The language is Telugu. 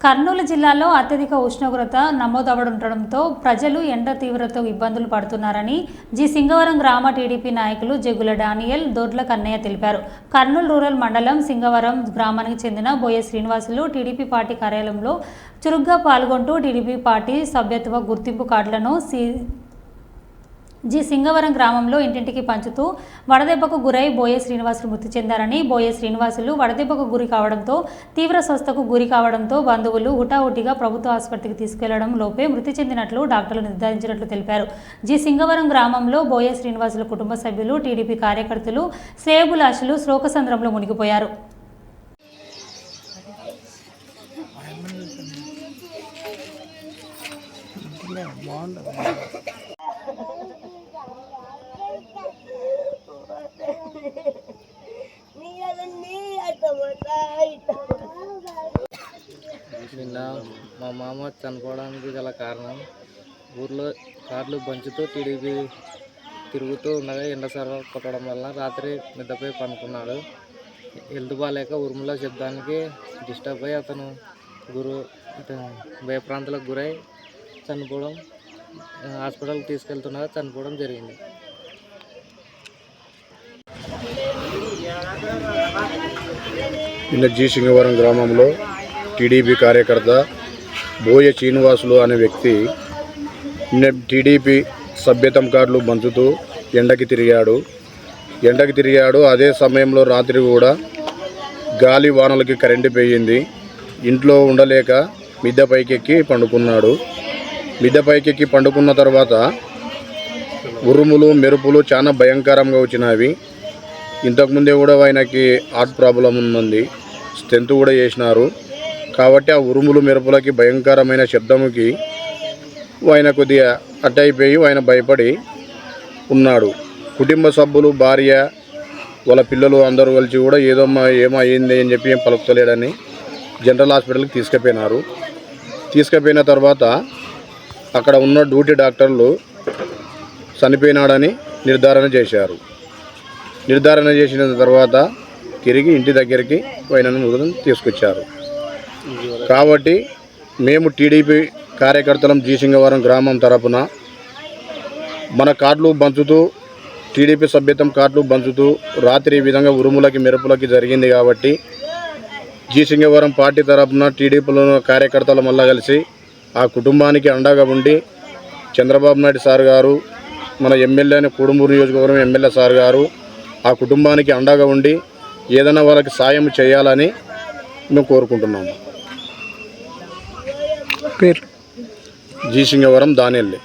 కర్నూలు జిల్లాలో అత్యధిక ఉష్ణోగ్రత నమోదవడుండటంతో ప్రజలు ఎండ తీవ్రతతో ఇబ్బందులు పడుతున్నారని జి సింగవరం గ్రామ టీడీపీ నాయకులు జగుల డానియల్ దొడ్ల కన్నయ్య తెలిపారు. కర్నూలు రూరల్ మండలం సింగవరం గ్రామానికి చెందిన బోయ శ్రీనివాసులు టీడీపీ పార్టీ కార్యాలయంలో చురుగ్గా పాల్గొంటూ టీడీపీ పార్టీ సభ్యత్వ గుర్తింపు కార్డులను సి జి సింగవరం గ్రామంలో ఇంటింటికి పంచుతూ వడదెబ్బకు గురై బోయే శ్రీనివాసులు మృతి చెందారని బోయ శ్రీనివాసులు వడదెబ్బకు గురి కావడంతో తీవ్ర స్వస్థకు గురి కావడంతో బంధువులు హుటాహుటిగా ప్రభుత్వ ఆసుపత్రికి తీసుకెళ్ళడం లోపే మృతి చెందినట్లు డాక్టర్లు నిర్ధారించినట్లు తెలిపారు. జి సింగవరం గ్రామంలో బోయ శ్రీనివాసుల కుటుంబ సభ్యులు టీడీపీ కార్యకర్తలు శ్రేయబులాషులు శోకసంద్రంలో మునిగిపోయారు. నిన్న మా మామ చనిపోవడానికి గల కారణం. ఊర్లో కార్లు బంచుతూ టీడీపీ తిరుగుతూ ఉండగా ఎండ సర్వ కొట్టడం వల్ల రాత్రి నిద్రపోయి పనుకున్నాడు హెల్త్ బాగాలేక ఉరుములో శబ్దానికి డిస్టర్బ్ అయ్యి అతను గురు భయప్రాంతాలకు గురై చనిపోవడం హాస్పిటల్కి తీసుకెళ్తుండగా చనిపోవడం జరిగింది. నిన్న జి సింగవరం గ్రామంలో టీడీపీ కార్యకర్త బోయ శ్రీనివాసులు అనే వ్యక్తి నిన్న టీడీపీ సభ్యతం కార్డులు పంచుతూ ఎండకి తిరిగాడు. ఎండకి తిరిగాడు. అదే సమయంలో రాత్రి కూడా గాలి వానలకి కరెంటు పోయింది ఇంట్లో ఉండలేక మిద్దె పైకెక్కి పండుకున్నాడు. మిద్దె పైకెక్కి పండుకున్న తర్వాత ఉరుములు మెరుపులు చాలా భయంకరంగా వచ్చినవి ఇంతకుముందే కూడా ఆయనకి హార్ట్ ప్రాబ్లం ఉన్నది స్టెంత్ కూడా చేసినారు. కాబట్టి ఆ ఉరుములు మెరుపులకి భయంకరమైన శబ్దముకి ఆయన కొద్దిగా అట్ అయిపోయి ఆయన భయపడి ఉన్నాడు. కుటుంబ సభ్యులు భార్య వాళ్ళ పిల్లలు అందరూ కలిసి కూడా ఏదో ఏమో అయ్యింది అని చెప్పి ఏం పలుకుతలేడని జనరల్ హాస్పిటల్కి తీసుకుపోయినారు. తీసుకుపోయిన తర్వాత అక్కడ ఉన్న డ్యూటీ డాక్టర్లు చనిపోయినాడని నిర్ధారణ చేశారు. నిర్ధారణ చేసిన తర్వాత తిరిగి ఇంటి దగ్గరికి ఆయనను మృతం తీసుకొచ్చారు. కాబట్టి మేము టీడీపీ కార్యకర్తలం జీసింగవరం గ్రామం తరపున మన కార్డులు పంచుతూ టీడీపీ సభ్యత్వం కార్డులు పంచుతూ రాత్రి ఈ విధంగా ఉరుములకి మెరుపులకి జరిగింది కాబట్టి జీసింగవరం పార్టీ తరపున టీడీపీలో కార్యకర్తల మళ్ళా కలిసి ఆ కుటుంబానికి అండగా ఉండి చంద్రబాబు నాయుడు సార్ గారు మన ఎమ్మెల్యే కుడుమూరు నియోజకవర్గం ఎమ్మెల్యే సార్ గారు ఆ కుటుంబానికి అండగా ఉండి ఏదైనా వాళ్ళకి సాయం చేయాలని మేము కోరుకుంటున్నాము. పేరు? జీ సింగవరం దానిల్లి.